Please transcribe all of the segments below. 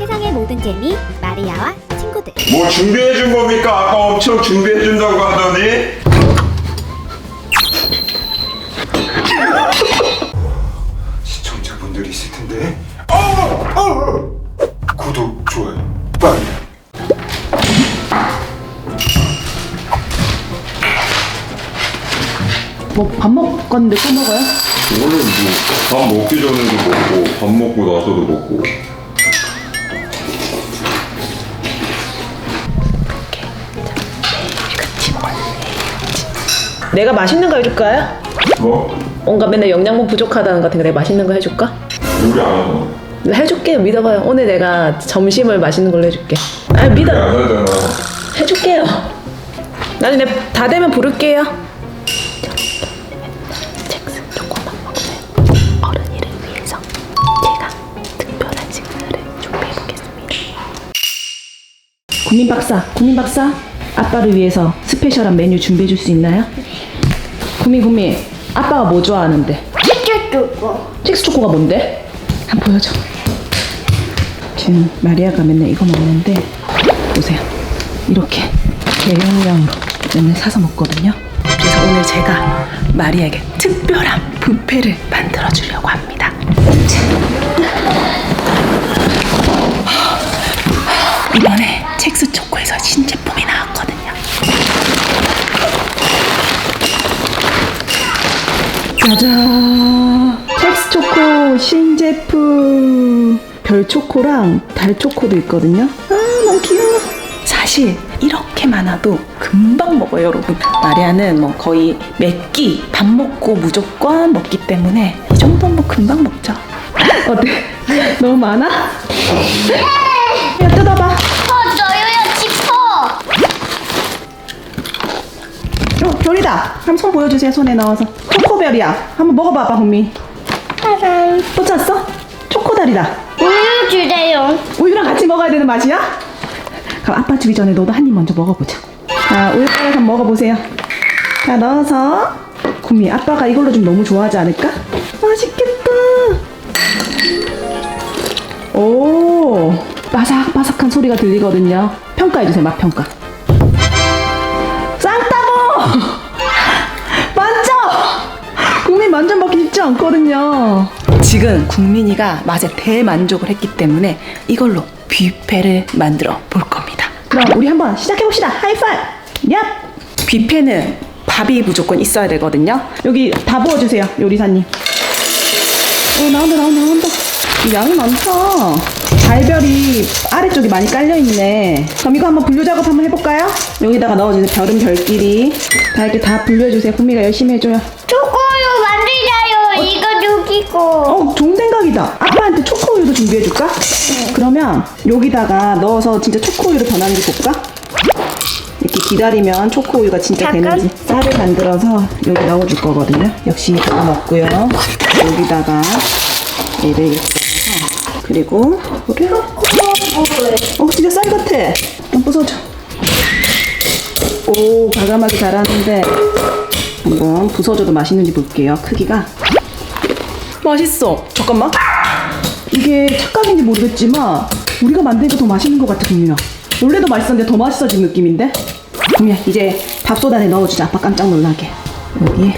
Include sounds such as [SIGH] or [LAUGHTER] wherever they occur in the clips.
세상의 모든 재미 마리아와 친구들 뭐 준비해 준 겁니까? 아까 엄청 준비해 준다고 하더니 시청자분들이 있을 텐데 어! 어! 구독, 좋아요 빨리 뭐 밥 먹었는데 또 먹어요? 원래 뭐밥 먹기 전에도 먹고 밥 먹고 나서도 먹고 내가 맛있는 거 해줄까요? 뭐? 뭔가 맨날 영양분 부족하다는 것 같으니까 내가 맛있는 거 해줄까? 요리 안 하잖아. 해줄게. 믿어봐요. 오늘 내가 점심을 맛있는 걸로 해줄게. 아 요리 믿어. 안 하잖아. 해줄게요. 나중에 다 되면 부를게요. 잭슨 조금만 먹는 어른 이를 위해서 제가 특별한 식사를 준비해보겠습니다. 국민 박사 국민 박사. 아빠를 위해서 스페셜한 메뉴 준비해 줄 수 있나요? 국민 국민 아빠가 뭐 좋아하는데? 칙스 초코가 뭔데? 한번 보여줘. 지금 마리아가 맨날 이거 먹는데 보세요. 이렇게 대용량으로 맨날 사서 먹거든요. 그래서 오늘 제가 마리아에게 특별한 뷔페를 만들어 주려고 합니다. 자. 이번에 첵스 짜잔! 첵스 초코 신제품 별 초코랑 달 초코도 있거든요. 아 너무 귀여워. 사실 이렇게 많아도 금방 먹어요, 여러분. 마리아는 뭐 거의 몇 끼 밥 먹고 무조건 먹기 때문에 이 정도는 뭐 금방 먹죠. 어때? [LAUGHS] 너무 많아? 야 뜯어봐. 어 어, 별이다. 한번 손 보여주세요. 손에 넣어서. 초코별이야. 한번 먹어봐봐, 국민. 짜잔 또 찼어? 초코달이다. 우유 주세요 우유랑 같이 먹어야 되는 맛이야? 그럼 아빠 주기 전에 너도 한 입 먼저 먹어보자. 자, 우유 따라서 한번 먹어보세요. 자, 넣어서. 구미, 아빠가 이걸로 좀 너무 좋아하지 않을까? 맛있겠다. 오, 바삭바삭한 소리가 들리거든요. 평가해주세요, 맛 평가. 쉽지 않거든요. 지금 국민이가 맛에 대만족을 했기 때문에 이걸로 뷔페를 만들어 볼 겁니다. 그럼 우리 한번 시작해 봅시다. 하이파이브. 얍. 뷔페는 밥이 무조건 있어야 되거든요. 여기 다 부어주세요, 요리사님. 오 나온다 나온다 나온다. 이 양이 많다. 달별이 아래쪽에 많이 깔려 있네. 그럼 이거 한번 분류 작업 한번 해볼까요? 여기다가 넣어주세요. 별은 별끼리. 다 이렇게 다 분류해주세요. 국미가 열심히 해줘요. 만들자요 이거 누기고 어, 좋은 생각이다. 아빠한테 초코우유도 준비해줄까? 그러면 여기다가 넣어서 진짜 초코우유로 변하는지 볼까? 이렇게 기다리면 초코우유가 진짜 잠깐. 되는지 쌀을 만들어서 여기 넣어줄 거거든요. 역시 다 넣었고요. 여기다가 얘를 이렇게 넣어서 그리고 그래. 어, 진짜 쌀 같아. 한번 부숴줘. 오, 과감하게 잘하는데 한번 부숴줘도 맛있는지 볼게요. 크기가 맛있어. 잠깐만. 이게 착각인지 모르겠지만 우리가 만드니까 더 맛있는 것 같아, 국민아. 원래도 맛있었는데 더 맛있어진 느낌인데? 국민아, 이제 밥솥 안에 넣어주자. 아빠 깜짝 놀라게. 여기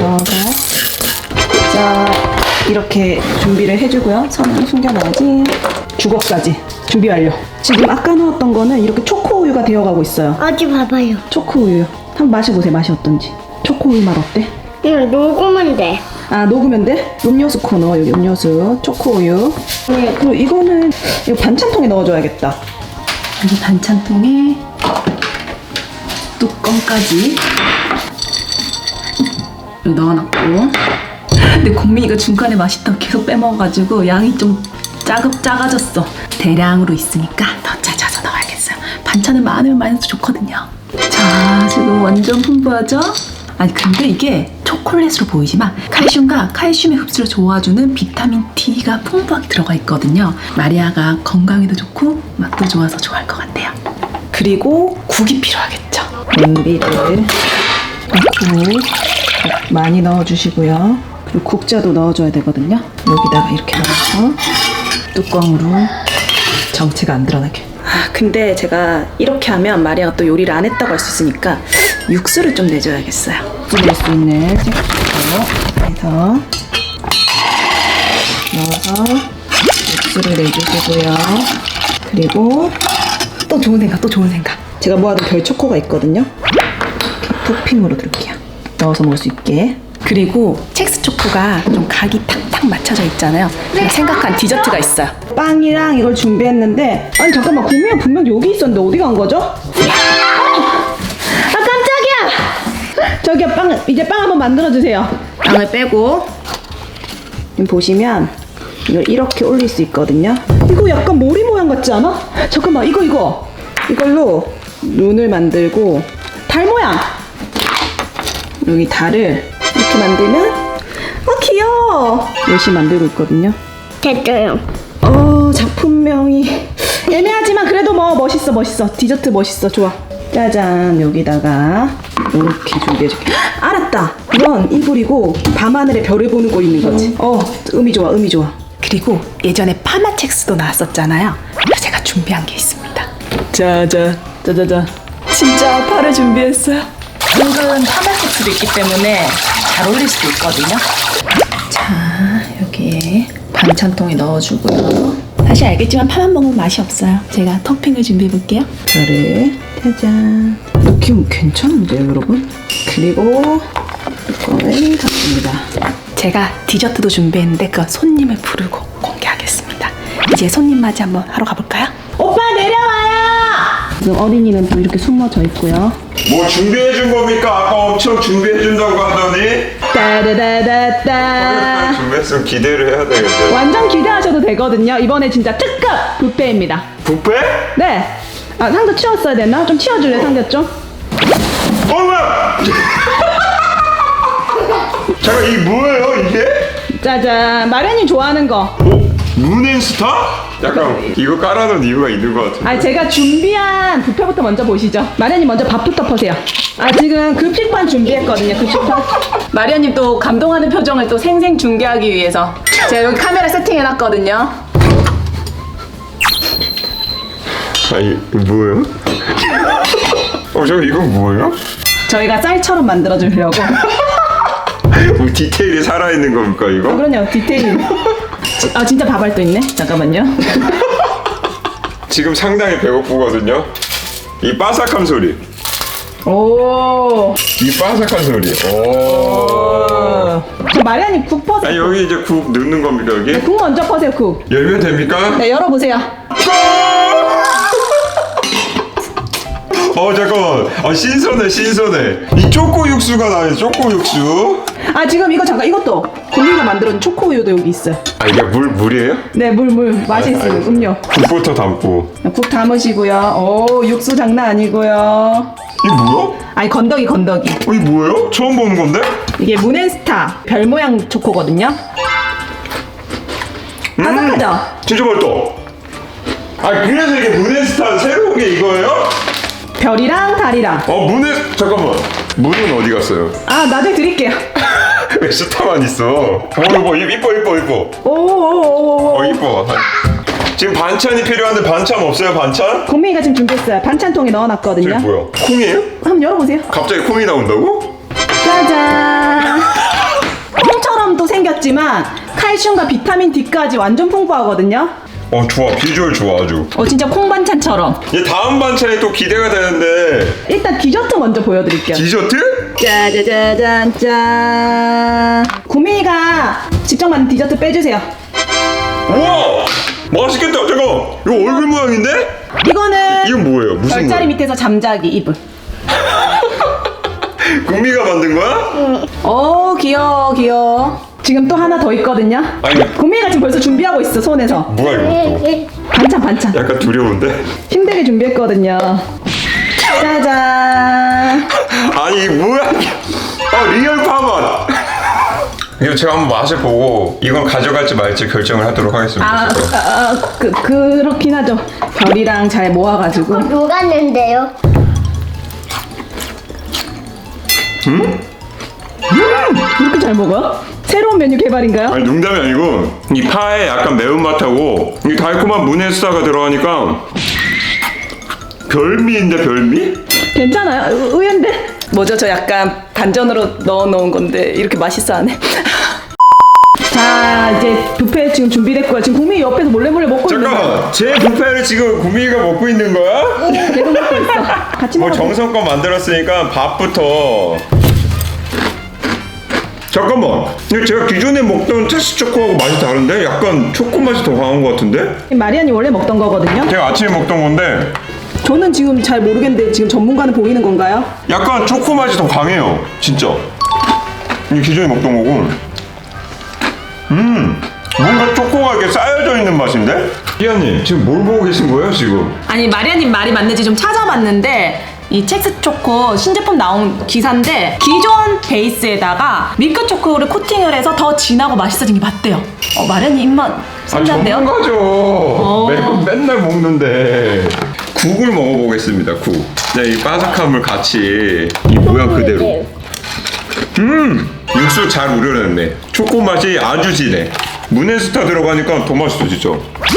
넣어서 자 이렇게 준비를 해주고요. 손을 숨겨놔야지. 주걱까지 준비 완료. 지금 아까 넣었던 거는 이렇게 초코 우유가 되어가고 있어요. 어디 봐봐요 초코 우유. 한번 마셔보세요. 맛이 어떤지. 초코 우유 맛 어때? 그냥 녹으면 돼 아 녹으면 돼? 음료수 코너 여기 음료수 초코우유. 네, 그리고 이거는 이거 반찬통에 넣어줘야겠다. 여기 반찬통에 뚜껑까지 넣어놨고. 근데 국민이가 중간에 맛있다고 계속 빼먹어가지고 양이 좀 작업 작아졌어. 대량으로 있으니까 더 찾아서 넣어야겠어요. 반찬은 많으면 많아도 좋거든요. 자 지금 완전 풍부하죠? 아니 근데 이게 초콜릿으로 보이지만 칼슘과 칼슘의 흡수를 도와주는 비타민 D가 풍부하게 들어가 있거든요. 마리아가 건강에도 좋고 맛도 좋아서 좋아할 것 같아요. 그리고 국이 필요하겠죠. 냄비를 넣고 많이 넣어주시고요. 그리고 국자도 넣어줘야 되거든요. 여기다가 이렇게 넣어서 뚜껑으로 정체가 안 드러나게. 아, 근데 제가 이렇게 하면 마리아가 또 요리를 안 했다고 할 수 있으니까 육수를 좀 내줘야겠어요. 낼수 있는 잭스로 해서 넣어서 육수를 내주시고요. 그리고 또 좋은 생각, 또 좋은 생각. 제가 모아둔 별 초코가 있거든요. 토핑으로 넣을게요. 넣어서 먹을 수 있게. 그리고 첵스 초코가 좀 각이 탁탁 맞춰져 있잖아요. 제가 생각한 디저트가 있어요. 빵이랑 이걸 준비했는데 아니 잠깐만 구미야 분명 여기 있었는데 어디 간 거죠? 저기요 빵 이제 빵 한번 만들어 주세요. 빵을 빼고 지금 보시면 이걸 이렇게 올릴 수 있거든요. 이거 약간 머리 모양 같지 않아? 잠깐만 이거 이거 이걸로 눈을 만들고 달 모양 여기 달을 이렇게 만들면 어 귀여워 열심히 만들고 있거든요. 됐어요. 어 작품명이 애매하지만 그래도 뭐 멋있어 멋있어 디저트 멋있어 좋아 짜잔 여기다가 이렇게 준비해줄게. 알았다. 이건 이불이고 밤하늘에 별을 보는 꼴 있는 거지. 어. 의미 좋아 의미 좋아. 그리고 예전에 파마첵스도 나왔었잖아요. 그래서 제가 준비한 게 있습니다. 짜잔 짜자잔 진짜 파를 준비했어요. 은근 파마첵스도 있기 때문에 잘 어울릴 수도 있거든요. 자 여기에 반찬통에 넣어주고요. 사실 알겠지만 파만 먹으면 맛이 없어요. 제가 토핑을 준비해 볼게요. 별을 짜잔. 느낌 괜찮은데요, 여러분? 그리고 이거를 닫습니다. 제가 디저트도 준비했는데 그 손님을 부르고 공개하겠습니다. 이제 손님 맞이 한번 하러 가볼까요? 오빠 내려와요. 지금 어린이는 또 이렇게 숨어져 있고요. 뭐 준비해준 겁니까? 아까 엄청 준비해준다고 하더니 따다다다다. 준비했으면 기대를 해야 되겠네 완전 기대하셔도 되거든요. 이번에 진짜 특급 뷔페입니다. 뷔페? 네. 아, 상자 치웠어야 되나? 좀 치워줄래, 상자 좀? 어 뭐야 [LAUGHS] 잠깐 이게 뭐예요 이게? 짜잔. 마련이 좋아하는 거. 어? 문앤스타? 약간 이거 깔아놓은 이유가 있는 것 같은데 아, 제가 준비한 뷔페부터 먼저 보시죠. 마련이 먼저 밥부터 퍼세요. 아, 지금 급식판 준비했거든요, 급식판. [LAUGHS] 마련이 또 감동하는 표정을 또 생생 중계하기 위해서. 제가 여기 카메라 세팅해놨거든요. 아니 뭐예요? 어 잠깐 이건 뭐예요? 저희가 쌀처럼 만들어주려고. [LAUGHS] 뭐 디테일이 살아있는 겁니까 아, 이거? 그럼요, 디테일. 지- 아, 진짜 밥알도 있네. 잠깐만요. 지금 상당히 배고프거든요 이 바삭한 소리 오. 이 바삭한 소리 오 저 마련이 국 퍼세요. 아니 여기 이제 국 넣는 겁니까 여기? 국 먼저 퍼세요, 국. 열면 됩니까? 네, 열어보세요. 어 잠깐만 아 신선해 신선해 이 초코 육수가 나요 초코 육수 아 지금 이거 잠깐 이것도 고민가 만들어준 초코우유도 여기 있어요. 아 이게 물 물이에요? 네 물 물 맛이 있어요 알겠습니다. 음료. 국부터 담고 국 담으시고요. 오 육수 장난 아니고요. 이게 뭐야? 아니 건더기 건더기. 어 이게 뭐예요? 처음 보는 건데? 이게 문앤스타 별 모양 초코거든요. 바삭하죠? 진짜 맛있다 아 그래서 이게 문앤스타 새로운 게 이거예요? 별이랑 달이랑. 어 문에 잠깐만 문은 어디 갔어요? 아 나중에 드릴게요. [LAUGHS] 왜 스타만 있어? 어 이뻐 이뻐 이뻐 이뻐 오오오오. 어 이뻐 지금 반찬이 필요한데 반찬 없어요 반찬? 고민이가 지금 준비했어요. 반찬통에 넣어놨거든요. 뭐야? 콩이에요? 한번 열어보세요. 갑자기 콩이 나온다고? 짜잔. [LAUGHS] 콩처럼 또 생겼지만 칼슘과 비타민 D까지 완전 풍부하거든요. 어 좋아 비주얼 좋아 아주 어 진짜 콩 반찬처럼. 이제 다음 반찬이 또 기대가 되는데 일단 디저트 먼저 보여드릴게요. 디저트? 짜자자잔 짠. 구미가 직접 만든 디저트 빼주세요. 우와 맛있겠다 잠깐 이거 얼굴 모양인데? 이거는 이건 뭐예요? 무슨 별자리? 밑에서 잠자기 이불. [LAUGHS] 구미가 만든 거야? 오 귀여워 귀여워. 지금 또 하나 더 있거든요. 아니 구미가 지금 벌써 준비하고 있어 손에서. 뭐야 이거 반찬 반찬. 또 약간 두려운데? 힘들게 준비했거든요. 짜잔. 아니 이게 뭐야 아 리얼 파맛 이거 제가 한번 맛을 보고 이건 가져갈지 말지 결정을 하도록 하겠습니다 아, 아, 아 그, 그렇긴 하죠. 별이랑 잘 모아가지고. 녹았는데요. 음, 이렇게 잘 먹어요? 새로운 메뉴 개발인가요? 아니 농담이 아니고 이 파에 약간 매운맛하고 이 달콤한 무네스타가 들어가니까 별미인데 별미? 괜찮아요. 의- 의외인데. 뭐죠? 저 약간 반전으로 넣어 놓은 건데 이렇게 맛있어하네. [LAUGHS] 자 이제 뷔페 지금 준비됐고요. 지금 국민이 옆에서 몰래 몰래 먹고 있는 거예요. 잠깐만 제 뷔페를 지금 구미가 먹고 있는 거야? 계속 먹고 있어. 같이 뭐 먹어. 정성껏 만들었으니까 밥부터 잠깐만 이거 제가 기존에 먹던 테스 초코하고 맛이 다른데? 약간 초코 맛이 더 강한 것 같은데? 마리안이 원래 먹던 거거든요. 제가 아침에 먹던 건데 저는 지금 잘 모르겠는데 지금 전문가는 보이는 건가요? 약간 초코 맛이 더 강해요 진짜 이 기존에 먹던 거고 음 뭔가 초코가 이렇게 쌓여져 있는 맛인데? 희연님 지금 뭘 보고 계신 거예요 지금? 아니 마리아님 말이 맞는지 좀 찾아봤는데 이 첵스 초코 신제품 나온 기사인데 기존 베이스에다가 밀크 초코를 코팅을 해서 더 진하고 맛있어진 게 맞대요. 어, 마리아님 입맛 아 센데요? 전문가죠. 매번 맨날 먹는데. 국을 먹어보겠습니다 국. 네, 이 바삭함을 같이. 이 모양 그대로. 음 육수 잘 우려냈네. 초코 맛이 아주 진해 무네스타 들어가니까 더 맛있어 진짜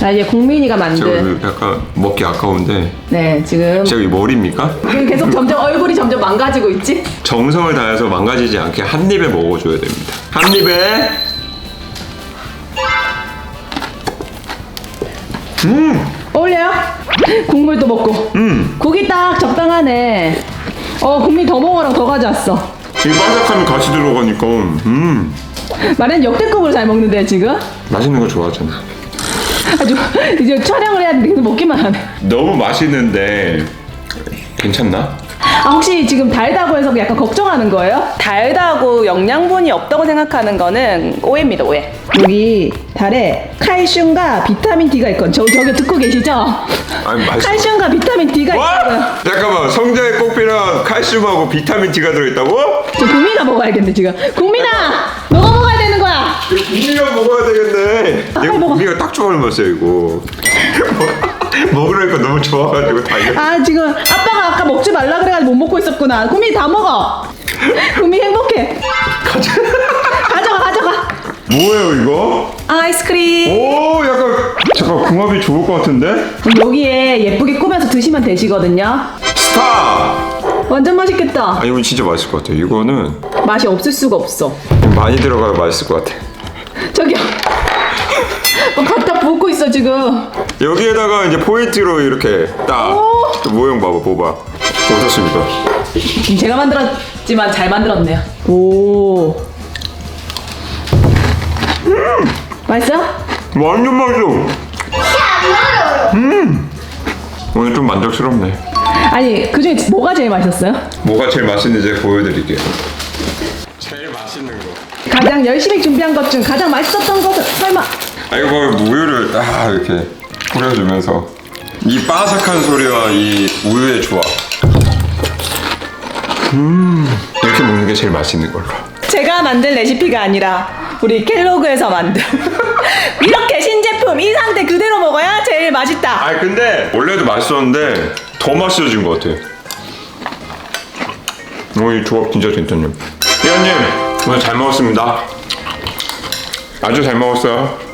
자 이제 국민이가 제가 만든 그 약간 먹기 아까운데. 네 지금. 제가 이 머리입니까? 계속 점점 얼굴이 점점 망가지고 있지? 정성을 다해서 망가지지 않게 한 입에 먹어줘야 됩니다. 한 입에. 어울려요? 국물도 먹고. 음. 국이 딱 적당하네. 어 국민 더 먹어랑 더 가져왔어. 이 바삭함이 같이 들어가니까. 음 마리안 역대급으로 잘 먹는데 지금 맛있는 거 좋아하잖아 아주 이제 촬영을 해야 되는데 먹기만 하네. 너무 맛있는데 괜찮나? 아 혹시 지금 달다 약간 걱정하는 거예요? 달다고 영양분이 없다고 생각하는 거는 오해입니다 오해 여기 달에 칼슘과 비타민 D가 있건 저, 저기 듣고 계시죠? 아니 맛있어 칼슘과 비타민 D가 있다고요 와! 잠깐만 성장에 꼭 필요한 칼슘하고 비타민 D가 들어있다고? 저 국민아 먹어야겠네 지금 국민아 너가 먹어야 되는 거야 구미가 먹어야 되겠네 이거. 구미가 딱 좋아하는 맛이야 이거 [LAUGHS] [LAUGHS] 먹으려니까 너무 좋아가지고 달려 아 지금 아빠가 아까 먹지 말라 그래가지고 못 먹고 있었구나. 국민 다 먹어. 국민 행복해. 가자. [LAUGHS] 가져가 가져가. 뭐예요 이거? 아이스크림. 오 약간 잠깐 궁합이 좋을 것 같은데? 여기에 예쁘게 꾸며서 드시면 되시거든요. 스타! 완전 맛있겠다. 아 이건 진짜 맛있을 것 같아 이거는 맛이 없을 수가 없어. 많이 들어가야 맛있을 것 같아. 저기요. 뭐 갖다 붓고 있어 지금. 여기에다가 이제 포인트로 이렇게 딱 오. 모형 봐봐 봐봐 어떻습니까? 제가 만들었지만 잘 만들었네요. 오. 맛있어요? 완전 맛있어. 음! 오늘 좀 만족스럽네. 아니 그 중에 뭐가 제일 맛있었어요? 뭐가 제일 맛있는지 보여드릴게요. 제일 맛있는 거. 가장 열심히 준비한 것 중 가장 맛있었던 것은 설마 아 이거 뭐 우유를 딱 이렇게 뿌려주면서. 이 바삭한 소리와 이 우유의 조합 음 이렇게 먹는 게 제일 맛있는 걸로. 제가 만든 레시피가 아니라 우리 켈로그에서 만든 [LAUGHS] 이렇게 신제품 이 상태 그대로 먹어야 제일 맛있다. 아 근데 원래도 맛있었는데 더 맛있어진 것 같아 오이 조합 진짜 괜찮네요. 이현님 오늘 잘 먹었습니다. 아주 잘 먹었어요